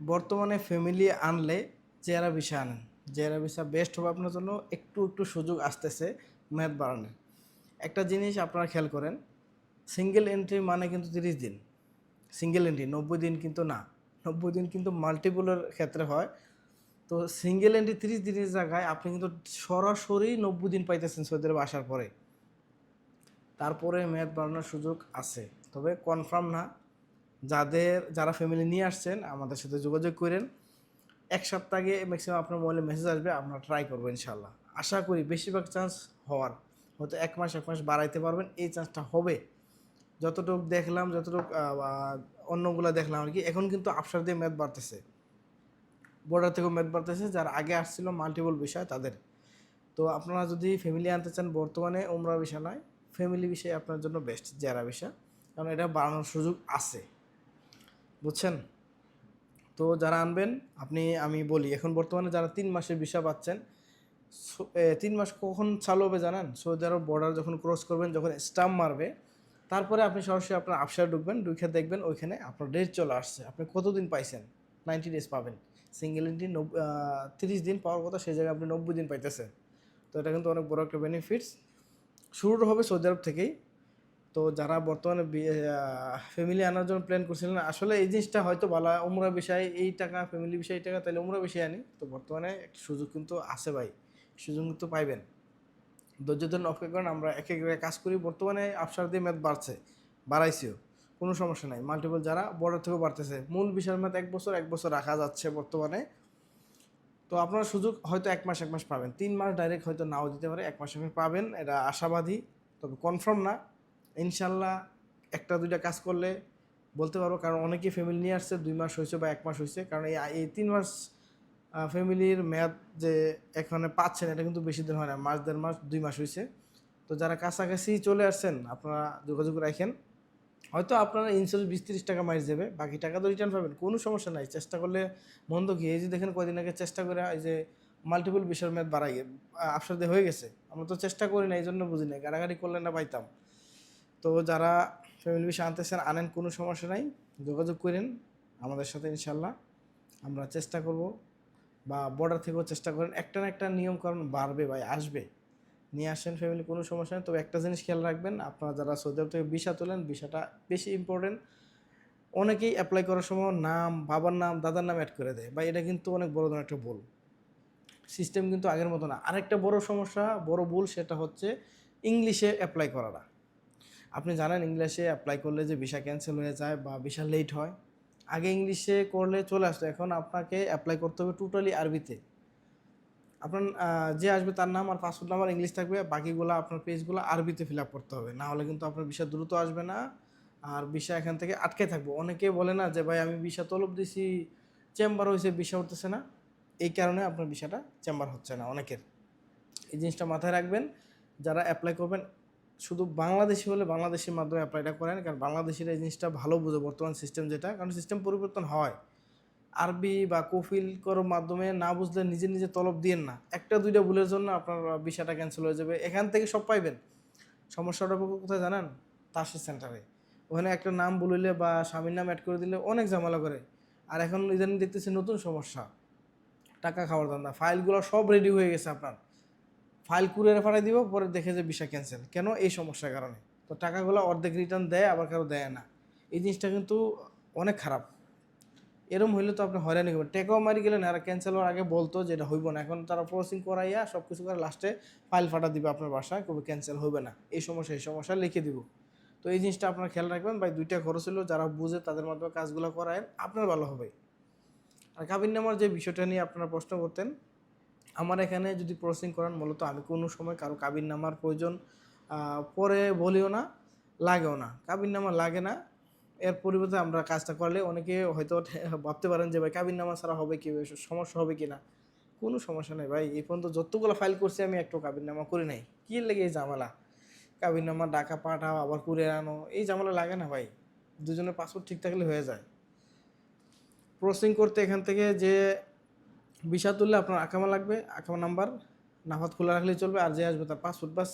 বর্তমানে ফ্যামিলি আনলে চেহারা ভিসা আনেন। চেহারা ভিসা বেস্ট হবে আপনার জন্য, একটু একটু সুযোগ আসতেছে ম্যাথ বাড়ানোর একটা জিনিস আপনারা খেয়াল করেন সিঙ্গেল এন্ট্রি মানে কিন্তু তিরিশ দিন। সিঙ্গেল এন্ট্রি নব্বই দিন কিন্তু না। নব্বই দিন কিন্তু মাল্টিপুলের ক্ষেত্রে হয়। তো সিঙ্গেল এন্ট্রি তিরিশ দিনের জায়গায় আপনি কিন্তু সরাসরি নব্বই দিন পাইতেছেন সৌদি আসার পরে। তারপরে মেয়াদ বাড়ানোর সুযোগ আছে। তবে কনফার্ম না যাদের, যারা ফ্যামিলি নিয়ে আসছেন, আমাদের সাথে যোগাযোগ করেন। এক সপ্তাহ আগে ম্যাক্সিমাম আপনার মোবাইলে মেসেজ আসবে, আমরা ট্রাই করব ইনশাল্লাহ আশা করি বেশিরভাগ চান্স হওয়ার। হয়তো এক মাস এক মাস বাড়াইতে পারবেন, এই চান্সটা হবে। যতটুকু দেখলাম, যতটুকু অন্যগুলো দেখলাম আর কি, এখন কিন্তু আপসার দিয়ে ম্যাথ বাড়তেছে। বর্ডার থেকেও ম্যাথ বাড়তেছে, যারা আগে আসছিল মাল্টিপল বিষয় তাদের। তো আপনারা যদি ফ্যামিলি আনতে চান, বর্তমানে উমরা বিষয় নয় ফ্যামিলি বিষয় আপনার জন্য বেস্ট জেরা বিষয়। কারণ এটা বাড়ানোর সুযোগ আছে। বুঝছেন? তো যারা আনবেন, আপনি, আমি বলি, এখন বর্তমানে যারা তিন মাসের ভিসা পাচ্ছেন তিন মাস কখন চালু হবে জানেন? সৌদি আরব বর্ডার যখন ক্রস করবেন, যখন স্টাম্প মারবে, তারপরে আপনি সরাসরি আপনার আপসার ঢুকবেন, ঢুকে দেখবেন ওইখানে আপনার ডেট চলে আসছে। আপনি কতদিন পাইছেন? নাইনটি ডেজ পাবেন। সিঙ্গেল ইন্টি তিরিশ দিন পাওয়ার কথা, সেই জায়গায় আপনি নব্বই দিন পাইতেছেন। তো এটা কিন্তু অনেক বড় একটা বেনিফিটস শুরু হবে সৌদি আরব থেকেই। তো যারা বর্তমানে ফ্যামিলি আনার জন্য প্ল্যান করছিলেন, আসলে এই জিনিসটা হয়তো ভালো, উমরা বিষয় এই টাকা ফ্যামিলি বিষয় এই টাকা, তাহলে উমরা বিষয় আনি। তো বর্তমানে একটা সুযোগ কিন্তু আছে ভাই, সুযোগ কিন্তু পাইবেন। ধৈর্য ধরুন অপেক্ষা করেন, আমরা এক এক কাজ করি, বর্তমানে আফসার দিয়ে ম্যাথ বাড়ছে, বাড়াইছেও, কোনো সমস্যা নাই। মাল্টিপল যারা বর্ডার থেকেও বাড়তেছে। মূল বিষয়ের ম্যাথ এক বছর এক বছর রাখা যাচ্ছে বর্তমানে। তো আপনার সুযোগ হয়তো এক মাস এক মাস পাবেন। তিন মাস ডাইরেক্ট হয়তো নাও দিতে পারে, এক মাস আপনি পাবেন, এটা আশাবাদী। তবে কনফার্ম না ইনশাল্লাহ একটা, দুইটা কাজ করলে বলতে পারব, কারণ অনেকেই ফ্যামিলি নিয়ে আসছে, দুই মাস হয়েছে বা এক মাস হয়েছে, কারণ এই এই তিন মাস ফ্যামিলির মেয়াদ যে এখানে পাচ্ছেন, এটা কিন্তু বেশি দিন হয় না, মাস, দেড় মাস, দুই মাস হয়েছে। তো যারা কাছাকাছি চলে আসছেন, আপনারা যোগাযোগ রাখেন। হয়তো আপনারা ইন্স্যুরেন্স বিশ তিরিশ টাকা মাইজ দেবে, বাকি টাকা তো রিটার্ন পাবেন, কোনো সমস্যা নাই, চেষ্টা করলে মন্দ কি? এই যে দেখেন কয়দিন আগে চেষ্টা করে, এই যে মাল্টিপল বিষয়ের মেয়াদ বাড়াই আপসার দিয়ে হয়ে গেছে। আমরা তো চেষ্টা করি না, এই জন্য বুঝি না গাড়াগাড়ি করলে না পাইতাম। তো যারা ফ্যামিলি বিষয় আনতেছেন আনেন, কোনো সমস্যা নাই, যোগাযোগ করেন আমাদের সাথে ইনশাল্লাহ আমরা চেষ্টা করব বা বর্ডার থেকেও চেষ্টা করেন। একটা না একটা নিয়মকরণ বাড়বে ভাই, আসবে। নিয়ে আসেন ফ্যামিলি কোনো সমস্যা নেই। তবে একটা জিনিস খেয়াল রাখবেন, আপনারা যারা সৌদি আরব থেকে ভিসা তোলেন ভিসাটা বেশি ইম্পর্টেন্ট অনেকেই অ্যাপ্লাই করার সময় নাম, বাবার নাম, দাদার নাম অ্যাড করে দেয়। বা এটা কিন্তু অনেক বড় ধরনের একটা ভুল। সিস্টেম কিন্তু আগের মতো না। আরেকটা বড় সমস্যা, বড় ভুল সেটা হচ্ছে ইংলিশে অ্যাপ্লাই করাটা। আপনি জানেন ইংলিশে অ্যাপ্লাই করলে যে ভিসা ক্যান্সেল হয়ে যায় বা ভিসা লেট হয়, আগে ইংলিশে করলে চলে আসতো, এখন আপনাকে অ্যাপ্লাই করতে হবে টোটালি আরবিতে। আপনার যে আসবে তার নাম আর পাসপোর্ট নাম্বার ইংলিশ থাকবে, বাকিগুলো আপনার পেজগুলো আরবিতে ফিল আপ করতে হবে। না হলে কিন্তু আপনার ভিসা দ্রুত আসবে না, আর ভিসা এখান থেকে আটকে থাকবে। অনেকে বলে না যে, ভাই, আমি ভিসা তলব দিছি চেম্বার হয়েছে ভিসা উঠতেছে না। এই কারণে আপনার ভিসাটা চেম্বার হচ্ছে না অনেকের। এই জিনিসটা মাথায় রাখবেন, যারা অ্যাপ্লাই করবেন শুধু বাংলাদেশি হলে বাংলাদেশের মাধ্যমে অ্যাপ্লাইটা করেন, কারণ বাংলাদেশের এই জিনিসটা ভালো বুঝে বর্তমান সিস্টেম যেটা, কারণ সিস্টেম পরিবর্তন হয়। আরবি বা কফিল করার মাধ্যমে না বুঝলে নিজে নিজে তলব দিয়েন না। একটা, দুইটা ভুলের জন্য আপনার ভিসাটা ক্যান্সেল হয়ে যাবে। এখান থেকে সব পাইবেন। সমস্যাটা কোথায় জানান? তাসির সেন্টারে ওখানে একটা নাম বলিলে বা স্বামীর নাম অ্যাড করে দিলে অনেক ঝামেলা করে। আর এখন ইদানিং দেখতেছি নতুন সমস্যা। টাকা খাওয়ার ধান্দা। ফাইলগুলো সব রেডি হয়ে গেছে আপনার। ফাইল কুরিয়ারে পাঠিয়ে দিব, পরে দেখে যে ভিসা ক্যান্সেল কেন? এই সমস্যার কারণে। তো টাকাগুলো অর্ধেক রিটার্ন দেয়, আবার কারও দেয় না। এই জিনিসটা কিন্তু অনেক খারাপ। এরম হইলে তো আপনি হয়রানি করবেন। টেকাও মারি গেলেন, আর ক্যান্সেল হওয়ার আগে বলতো যে এটা হইব না। এখন তারা প্রসেসিং করাইয়া সব কিছু করে লাস্টে ফাইল ফাটা দিবে আপনার বাসায়, কবে ক্যান্সেল হবে না। এই সমস্যা এই সমস্যা লিখে দিব। তো এই জিনিসটা আপনার খেয়াল রাখবেন। ভাই, দুইটা খরচ হলো যারা বুঝে তাদের মাধ্যমে কাজগুলো করায় আপনার ভালো হবে। আর কাবিন নামার যে বিষয়টা নিয়ে আপনারা প্রশ্ন করতেন আমার এখানে যদি প্রসেসিং করান, মূলত আমি কোনো সময় কারও কাবিন নামার প্রয়োজন পরে বলিও না, লাগেও না। কাবিন নামা লাগে না। এর পরিবর্তে আমরা কাজটা করলে অনেকে হয়তো ভাবতে পারেন যে, ভাই কাবিন নামা ছাড়া হবে কি? সমস্যা হবে কি না? কোনো সমস্যা নেই, ভাই। এই পর্যন্ত যতগুলো ফাইল করছি, আমি একটু কাবিন নামা করি নাই। কী লেগে এই ঝামেলা? কাবিন নামা, ডাকা, পাঠাও, আবার করে আনো, এই ঝামেলা লাগে না, ভাই। দুজনের পাসপোর্ট ঠিক থাকলে হয়ে যায়। প্রসেসিং করতে এখান থেকে যে ভিসা তুললে আপনার আকামা লাগবে, আকামা নাম্বার, নাফাত খোলা রাখলেই চলবে, আর যে আসবে তার পাসপোর্ট, বাস।